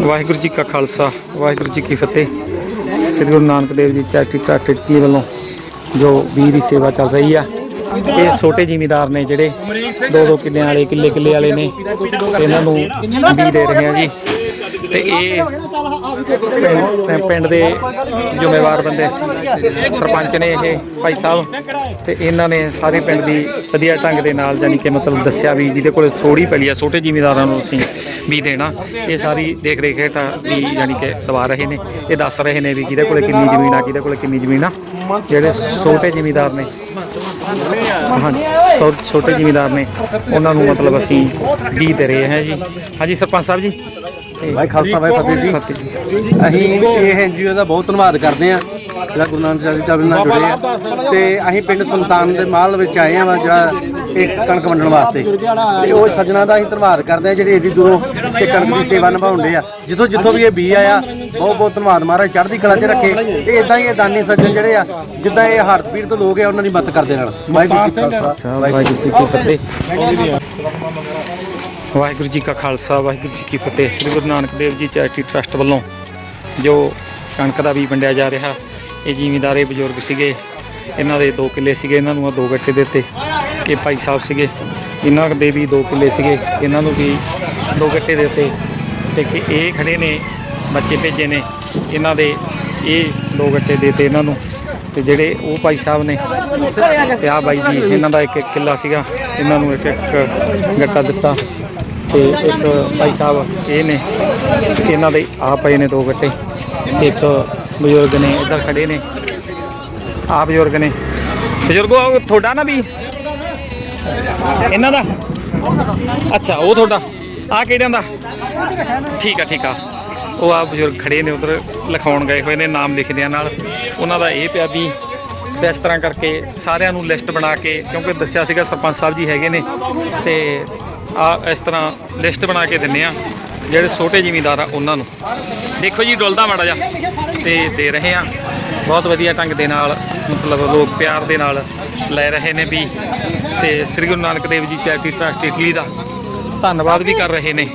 ਵਾਹਿਗੁਰੂ ਜੀ ਕਾ ਖਾਲਸਾ, ਵਾਹਿਗੁਰੂ ਜੀ ਕੀ ਫਤਿਹ। ਸ੍ਰੀ Guru Nanak Dev ji charity trust ਟਿੱਕੀ ਵੱਲੋਂ ਜੋ ਵੀਰ ਦੀ ਸੇਵਾ ਚੱਲ ਰਹੀ ਆ, ਇਹ ਛੋਟੇ ਜ਼ਿਮੀਦਾਰ ਨੇ ਜਿਹੜੇ ਦੋ ਦੋ ਕਿੱਲਿਆਂ ਵਾਲੇ ਕਿੱਲੇ ਕਿੱਲੇ ਵਾਲੇ ਨੇ ਇਹਨਾਂ ਨੂੰ ਵੀ ਦੇ ਰਹੇ ਆ ਜੀ। ਤੇ ਇਹ ਪਿੰਡ- ਦੇ ਜ਼ਿੰਮੇਵਾਰ ਬੰਦੇ ਸਰਪੰਚ ਨੇ ਇਹ ਭਾਈ ਸਾਹਿਬ ਤੇ ਇਹਨਾਂ ਨੇ ਸਾਰੇ ਪਿੰਡ ਦੀ ਵਧੀਆ ਢੰਗ ਦੇ ਨਾਲ ਜਾਨੀ ਕਿ ਮਤਲਬ ਦੱਸਿਆ ਵੀ ਜਿਹਦੇ ਕੋਲ ਥੋੜੀ ਪੈਲੀ ਆ, ਛੋਟੇ ਜ਼ਿਮੀਦਾਰਾਂ ਨੂੰ ਅਸੀਂ ਵੀ ਦੇਣਾ। ਇਹ ਸਾਰੀ ਦੇਖ ਰੇਖ ਹੇਠਾਂ ਵੀ ਜਾਨੀ ਕਿ ਦਵਾ ਰਹੇ ਨੇ। ਇਹ ਦੱਸ ਰਹੇ ਨੇ ਵੀ ਕਿਹਦੇ ਕੋਲ ਕਿੰਨੀ ਜ਼ਮੀਨ ਆ ਕਿਹਦੇ ਕੋਲ ਕਿੰਨੀ ਜ਼ਮੀਨ ਆ। ਜਿਹੜੇ ਛੋਟੇ ਜ਼ਿਮੀਦਾਰ ਨੇ, ਹਾਂਜੀ ਛੋ- ਛੋਟੇ ਜ਼ਿਮੀਦਾਰ ਨੇ, ਉਹਨਾਂ ਨੂੰ ਮਤਲਬ ਅਸੀਂ ਵੀ ਦੇ ਰਹੇ ਹਾਂ ਜੀ। ਹਾਂਜੀ, ਸਰਪੰਚ ਸਾਹਿਬ ਜੀ। ਭਾਈ ਖਾਲਸਾ ਭਾਈ ਫਤਿਹ ਜੀ। ਅਸੀਂ ਇਹ ਐਨਜੀਓ ਦਾ ਬਹੁਤ ਧੰਨਵਾਦ ਕਰਦੇ ਆ ਜਿਹੜਾ ਗੁਰੂ ਨਾਨਕ ਚੈਰਿਟੇਬਲ ਨਾਲ ਜੁੜੇ ਆ। ਤੇ ਅਸੀਂ ਪਿੰਡ ਸੁਲਤਾਨ ਦੇ ਮਾਲ ਵਿੱਚ ਆਏ ਆ ਜਿਹੜਾ ਇਹ ਕਣਕ ਵੰਡਣ ਵਾਸਤੇ। ਤੇ ਉਹ ਸੱਜਣਾ ਦਾ ਅਸੀਂ ਧੰਨਵਾਦ ਕਰਦੇ ਆ ਜਿਹੜੇ ਏਡੀ ਦੂਰੋਂ ਇਹ ਕਣਕ ਦੀ ਸੇਵਾ ਨਿਭਾਉਂਦੇ ਆ। ਜਿੱਥੋਂ ਜਿੱਥੋਂ ਵੀ ਇਹ ਬੀ ਆਇਆ, ਬਹੁਤ ਬਹੁਤ ਧੰਨਵਾਦ ਮਹਾਰਾਜ, ਚੜ੍ਹਦੀ ਕਲਾ 'ਚ ਰੱਖੇ। ਤੇ ਇਦਾਂ ਹੀ ਇਹ ਦਾਨੀ ਸੱਜਣ ਜਿਹੜੇ ਆ, ਜਿੱਦਾਂ ਇਹ ਹੜ੍ਹ ਪੀੜ ਤੋਂ ਲੋਕ ਆ, ਉਹਨਾਂ ਦੀ ਮਦਦ ਕਰਦੇ ਨਾਲ ਵਾਹਿਗੁਰੂ ਜੀ ਖਾਲਸਾ, ਵਾਹਿਗੁਰੂ ਜੀ ਕੀ ਫਤਿਹ। ਵਾਹਿਗੁਰੂ ਜੀ ਕਾ ਖਾਲਸਾ, ਵਾਹਿਗੁਰੂ ਜੀ ਕੀ ਫਤਿਹ। ਸ੍ਰੀ ਗੁਰੂ ਨਾਨਕ ਦੇਵ ਜੀ ਚੈਰਿਟੀ ਟਰਸਟ ਵੱਲੋਂ ਜੋ ਕਣਕ ਦਾ ਵੀ ਵੰਡਿਆ ਜਾ ਰਿਹਾ, ਇਹ ਜ਼ਿਮੀਂਦਾਰੇ ਬਜ਼ੁਰਗ ਸੀਗੇ, ਇਹਨਾਂ ਦੇ 2 ਕਿੱਲੇ ਸੀਗੇ, ਇਹਨਾਂ ਨੂੰ ਆ ਦੋ ਗੱਟੇ ਦਿੱਤੇ। ਇਹ ਭਾਈ ਸਾਹਿਬ ਸੀਗੇ, ਇਹਨਾਂ ਦੇ ਵੀ 2 ਕਿੱਲੇ ਸੀਗੇ, ਇਹਨਾਂ ਨੂੰ ਵੀ ਦੋ ਗੱਟੇ ਦਿੱਤੇ। ਤੇ ਕਿ ਇਹ ਖੜੇ ਨੇ, ਬੱਚੇ ਭੇਜੇ ਨੇ, ਇਹਨਾਂ ਦੇ ਇਹ ਦੋ ਗੱਟੇ ਦਿੱਤੇ ਇਹਨਾਂ ਨੂੰ। ਤੇ ਜਿਹੜੇ ਉਹ ਭਾਈ ਸਾਹਿਬ ਨੇ, ਤੇ ਆ ਬਾਈ ਜੀ, ਇਹਨਾਂ ਦਾ ਇੱਕ ਇੱਕ ਕਿੱਲਾ ਸੀਗਾ, ਇਹਨਾਂ ਨੂੰ ਇੱਕ ਇੱਕ ਗੱਟਾ ਦਿੱਤਾ। ਤੇ ਇੱਕ ਭਾਈ ਸਾਹਿਬ ਇਹ ਨੇ, ਇਹਨਾਂ ਦੇ ਆ ਪਏ ਨੇ ਦੋ ਗੱਟੇ, ਤੇ ਇੱਕ ਬਜ਼ੁਰਗ ਨੇ, ਇੱਧਰ ਖੜੇ ਨੇ ਆ ਬਜ਼ੁਰਗ ਨੇ। ਬਜ਼ੁਰਗੋ ਆਹ ਤੁਹਾਡਾ ਨਾ ਵੀ? ਇਹਨਾਂ ਦਾ? ਅੱਛਾ, ਉਹ ਤੁਹਾਡਾ। ਆ ਕਿਹੜਿਆਂ ਦਾ? ਠੀਕ ਆ ਠੀਕ ਆ। ਉਹ ਆ ਬਜ਼ੁਰਗ ਖੜੇ ਨੇ, ਉਧਰ ਲਿਖਾਉਣ ਗਏ ਹੋਏ ਨੇ, ਨਾਮ ਲਿਖਦਿਆਂ ਨਾਲ। ਉਹਨਾਂ ਦਾ ਇਹ ਪਿਆ ਵੀ, ਤੇ ਇਸ ਤਰ੍ਹਾਂ ਕਰਕੇ ਸਾਰਿਆਂ ਨੂੰ ਲਿਸਟ ਬਣਾ ਕੇ, ਕਿਉਂਕਿ ਦੱਸਿਆ ਸੀਗਾ ਸਰਪੰਚ ਸਾਹਿਬ ਜੀ ਹੈਗੇ ਨੇ, ਤੇ ਆ ਇਸ ਤਰ੍ਹਾਂ ਲਿਸਟ ਬਣਾ ਕੇ ਦਿੰਨੇ ਆ ਜਿਹੜੇ ਛੋਟੇ ਜ਼ਿਮੀਂਦਾਰ ਆ ਉਹਨਾਂ ਨੂੰ। ਦੇਖੋ ਜੀ, ਡੁੱਲਦਾ ਮਾੜਾ ਜਾ ਤੇ ਦੇ ਰਹੇ ਆ। ਬਹੁਤ ਵਧੀਆ ਢੰਗ ਦੇ ਨਾਲ, ਮਤਲਬ ਲੋਕ ਪਿਆਰ ਦੇ ਨਾਲ ਲੈ ਰਹੇ ਨੇ ਵੀ। ਤੇ ਸ੍ਰੀ Guru Nanak Dev ji charity trust Italy ਦਾ ਧੰਨਵਾਦ ਵੀ ਕਰ ਰਹੇ ਨੇ।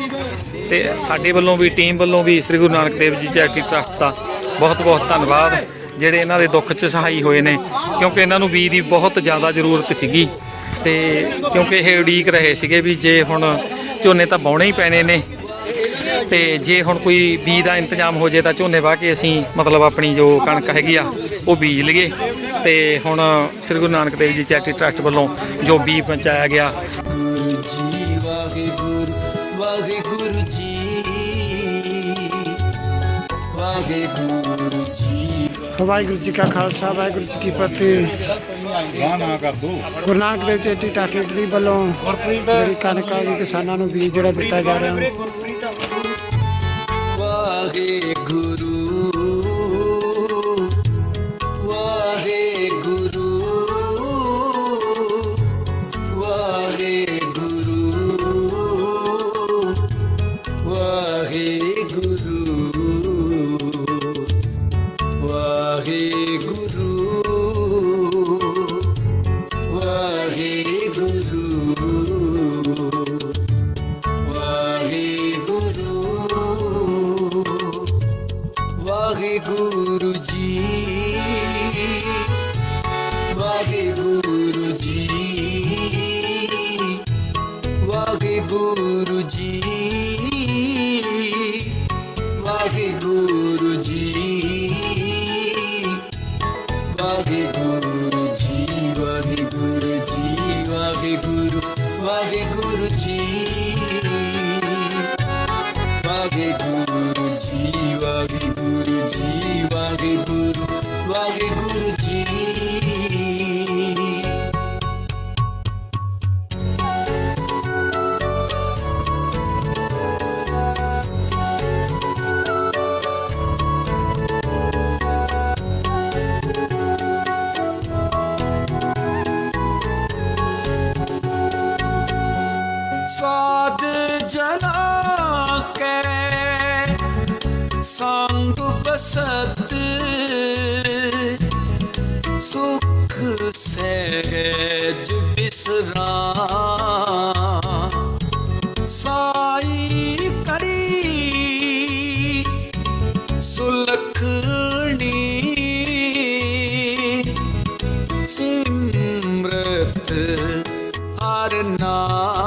ਤੇ ਸਾਡੇ ਵੱਲੋਂ ਵੀ, ਟੀਮ ਵੱਲੋਂ ਵੀ ਸ੍ਰੀ ਗੁਰੂ ਨਾਨਕ ਦੇਵ ਜੀ ਚੈਰਿਟੀ ਟਰਸਟ ਦਾ ਬਹੁਤ ਬਹੁਤ ਧੰਨਵਾਦ। ਜਿਹੜੇ ਇਹਨਾਂ ਦੇ ਦੁੱਖ 'ਚ ਸਹਾਈ ਹੋਏ ਨੇ। ਕਿਉਂਕਿ ਇਹਨਾਂ ਨੂੰ ਵੀ ਦੀ ਬਹੁਤ ਜ਼ਿਆਦਾ ਜ਼ਰੂਰਤ ਸੀਗੀ। ਤੇ ਕਿਉਂਕਿ ਇਹ ਉਡੀਕ ਰਹੇ ਸੀਗੇ ਵੀ ਜੇ ਹੁਣ ਝੋਨੇ ਤਾਂ ਬਾਉਣੇ ਹੀ ਪੈਣੇ ਨੇ ਤੇ ਜੇ ਹੁਣ ਕੋਈ ਬੀਜ ਦਾ ਇੰਤਜ਼ਾਮ ਹੋ ਜੇ ਤਾਂ ਝੋਨੇ ਵਾਹ ਕੇ ਅਸੀਂ ਮਤਲਬ ਆਪਣੀ ਜੋ ਕਣਕ ਹੈਗੀ ਆ, ਉਹ ਬੀਜ ਲਈਏ। ਤੇ ਹੁਣ ਸ੍ਰੀ ਗੁਰੂ ਨਾਨਕ ਦੇਵ ਜੀ ਚੈਰਿਟੀ ਟਰਸਟ ਵੱਲੋਂ ਜੋ ਬੀਜ ਪਹੁੰਚਾਇਆ ਗਿਆ। ਜੀ ਵਾਹਿਗੁਰੂ ਵਾਹਿਗੁਰੂ ਜੀ ਵਾਹਿਗੁਰੂ ਜੀ ਵਾਹਿਗੁਰੂ ਜੀ ਕਾ ਖਾਲਸਾ, ਵਾਹਿਗੁਰੂ ਜੀ ਕੀ ਫਤਿਹ। ਵਾਹ ਨਾ ਕਰ ਦੋ ਗੁਰੂ ਨਾਨਕ ਦੇਵ ਚੇਟੀ ਟਾਕੀ ਵੱਲੋਂ ਜਿਹੜੀ ਕਣਕ ਕਿਸਾਨਾਂ ਨੂੰ ਵੀ ਜਿਹੜਾ ਦਿੱਤਾ ਜਾ ਰਿਹਾ। ਵਾਹਿਗੁਰੂ ਵਾਹਿਗੁਰੂ ਵਾਹਿਗੁਰੂ। वाहे गुरु जी वाहे गुरु जी वाहे गुरु जी वाहे गुरु जी वाहे गुरु वाहे गुरु जी वाहे गुरु जी वाहे बसत सुख सहज बिसरा साई करी सुलखनी सिमरत हर नाम